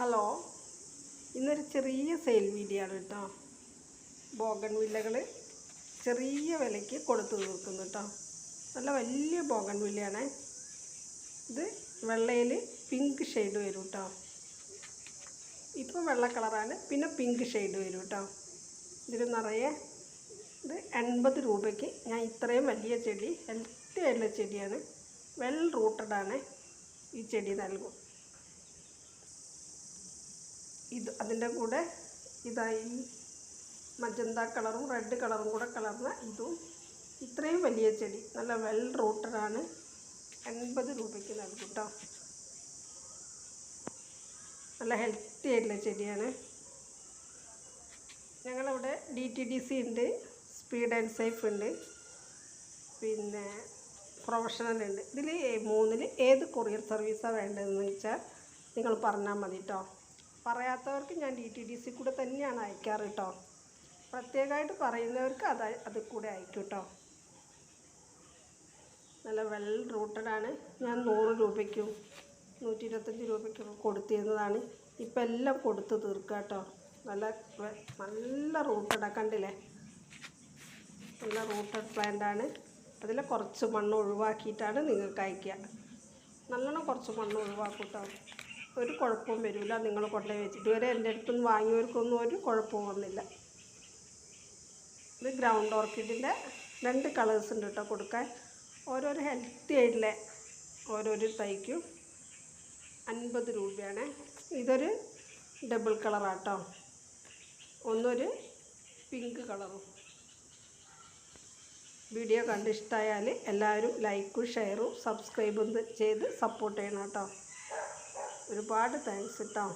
Hello ഇന്നൊരു ചെറിയ sale video ആണ് കേട്ടോ. ബോഗൺ വില്ലകൾ ചെറിയ വിലയ്ക്ക് കൊടുത്തു തീർക്കുന്നു കേട്ടോ. നല്ല വലിയ ബോഗൺ വില്ലയാണ് ഇത് വെള്ളയിൽ പിങ്ക് ഷെയ്ഡ് വരും കേട്ടോ. ഇപ്പം വെള്ള കളറാണ് പിന്നെ പിങ്ക് ഷെയ്ഡ് വരും കേട്ടോ. ഇതിൽ നിറയെ ഇത് എൺപത് രൂപയ്ക്ക് ഞാൻ ഇത്രയും വലിയ ചെടി ഹെൽത്തി ആയിട്ടുള്ള ചെടിയാണ്. വെൽ റൂട്ടഡ് ആണ് ഈ ചെടി നൽകും. ഇത് അതിന്റെ കൂടെ ഇതായി മജന്ത കളറും റെഡ് കളറും കൂടെ കലർന്ന ഇതും. ഇത്രയും വലിയ ചെടി നല്ല വെൽ റൂട്ടഡാണ് എൺപത് രൂപയ്ക്ക് നൽകും കേട്ടോ നല്ല ഹെൽത്തി ആയിട്ടുള്ള ചെടിയാണ്. ഞങ്ങളവിടെ ഡി ടി ഡി സി ഉണ്ട് സ്പീഡ് ആൻഡ് സേഫ് ഉണ്ട് പിന്നെ പ്രൊഫഷണൽ ഉണ്ട്. ഇതിൽ മൂന്നിൽ ഏത് കൊറിയർ സർവീസാണ് വേണ്ടതെന്ന് വെച്ചാൽ നിങ്ങൾ പറഞ്ഞാൽ മതി കേട്ടോ പറയാത്തവർക്ക് ഞാൻ ഡി ടി ഡി സി കൂടെ തന്നെയാണ് അയക്കാറ് കേട്ടോ പ്രത്യേകമായിട്ട് പറയുന്നവർക്ക് അത് അതിൽ കൂടെ അയക്കും കേട്ടോ നല്ല വെൽ റൂട്ടഡാണ് ഞാൻ നൂറ് രൂപയ്ക്കും നൂറ്റി ഇരുപത്തഞ്ച് രൂപയ്ക്കൊക്കെ കൊടുത്തിരുന്നതാണ്. ഇപ്പം എല്ലാം കൊടുത്ത് തീർക്കുക കേട്ടോ നല്ല നല്ല റൂട്ടഡാണ് കണ്ടില്ലേ? നല്ല റൂട്ടഡ് പ്ലാന്റ് ആണ്. അതിൽ കുറച്ച് മണ്ണ് ഒഴിവാക്കിയിട്ടാണ് നിങ്ങൾക്ക് അയക്കുക. നല്ലോണം കുറച്ച് മണ്ണ് ഒഴിവാക്കും കേട്ടോ ഒരു കുഴപ്പവും വരില്ല. നിങ്ങൾ കൊണ്ടുപോയി വെച്ചിട്ട്. ഇതുവരെ എന്റെ അടുത്തുനിന്ന് വാങ്ങിയവർക്കൊന്നും ഒരു കുഴപ്പവും വന്നില്ല. ഇത് ഗ്രൗണ്ട് ഓർക്കിഡിന്റെ രണ്ട് കളേഴ്സ് ഉണ്ട് കേട്ടോ കൊടുക്കാൻ. ഓരോരോ ഹെൽത്തി ആയിട്ടുള്ള ഓരോരോ തൈക്കും അൻപത് രൂപയാണ്. ഇതൊരു ഡബിൾ കളറാട്ടോ ഒന്നൊരു പിങ്ക് കളറും. വീഡിയോ കണ്ടിഷ്ടായാൽ എല്ലാവരും ലൈക്കും ഷെയറും സബ്സ്ക്രൈബും ചെയ്ത് സപ്പോർട്ട് ചെയ്യണം കേട്ടോ. ഒരുപാട് താങ്ക്സ് കേട്ടോ